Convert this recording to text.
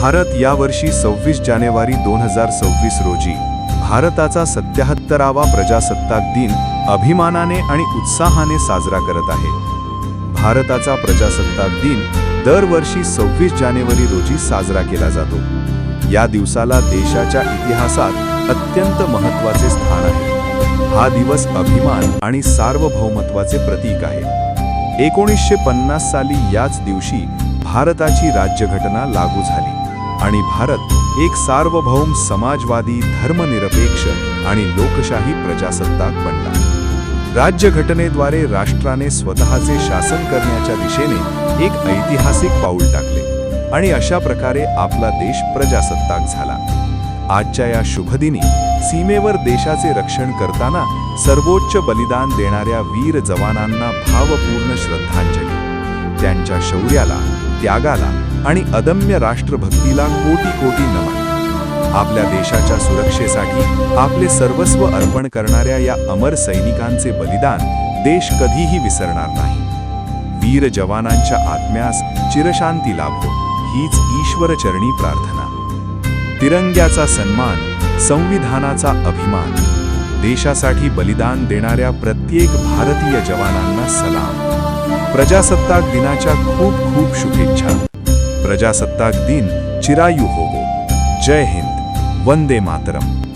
भारत यावर्षी सव्वीस जानेवारी दोन हजार सव्वीस रोजी भारताचा सत्याहत्तरावा प्रजासत्ताक दिन अभिमानाने आणि उत्साहाने साजरा करत आहे. भारताचा प्रजासत्ताक दिन दरवर्षी सव्वीस जानेवारी रोजी साजरा केला जातो. या दिवसाला देशाच्या इतिहासात अत्यंत महत्त्वाचे स्थान आहे. हा दिवस अभिमान आणि सार्वभौमत्वाचे प्रतीक आहे. एकोणीसशे पन्नास साली याच दिवशी भारताची राज्यघटना लागू झाली. आणि भारत एक सार्वभौम समाजवादी धर्मनिरपेक्ष आणि लोकशाही प्रजासत्ताक बनला. राज्यघटनेद्वारे राष्ट्राने स्वतःचे शासन करण्याच्या दिशेने एक ऐतिहासिक पाऊल टाकले आणि अशा प्रकारे आपला देश प्रजासत्ताक झाला. आजच्या या शुभदिनी सीमेवर देशाचे रक्षण करताना सर्वोच्च बलिदान देणाऱ्या वीर जवानांना भावपूर्ण श्रद्धांजली. त्यांच्या शौर्याला त्यागाला आणि अदम्य राष्ट्रभक्तीला कोटी कोटी नमन. आपल्या देशाच्या सुरक्षेसाठी आपले सर्वस्व अर्पण करणाऱ्या या अमर सैनिकांचे बलिदान देश कधीही विसरणार नाही. वीर जवानांच्या आत्म्यास चिरशांती लाभो हीच ईश्वरचरणी प्रार्थना. तिरंग्याचा सन्मान संविधानाचा अभिमान देशासाठी बलिदान देणाऱ्या प्रत्येक भारतीय जवानांना सलाम. प्रजासत्ताक दिनाच्या खूप खूप शुभेच्छा. प्रजासत्ताक दिन चिरायू होवो. जय हिंद. वंदे मातरम.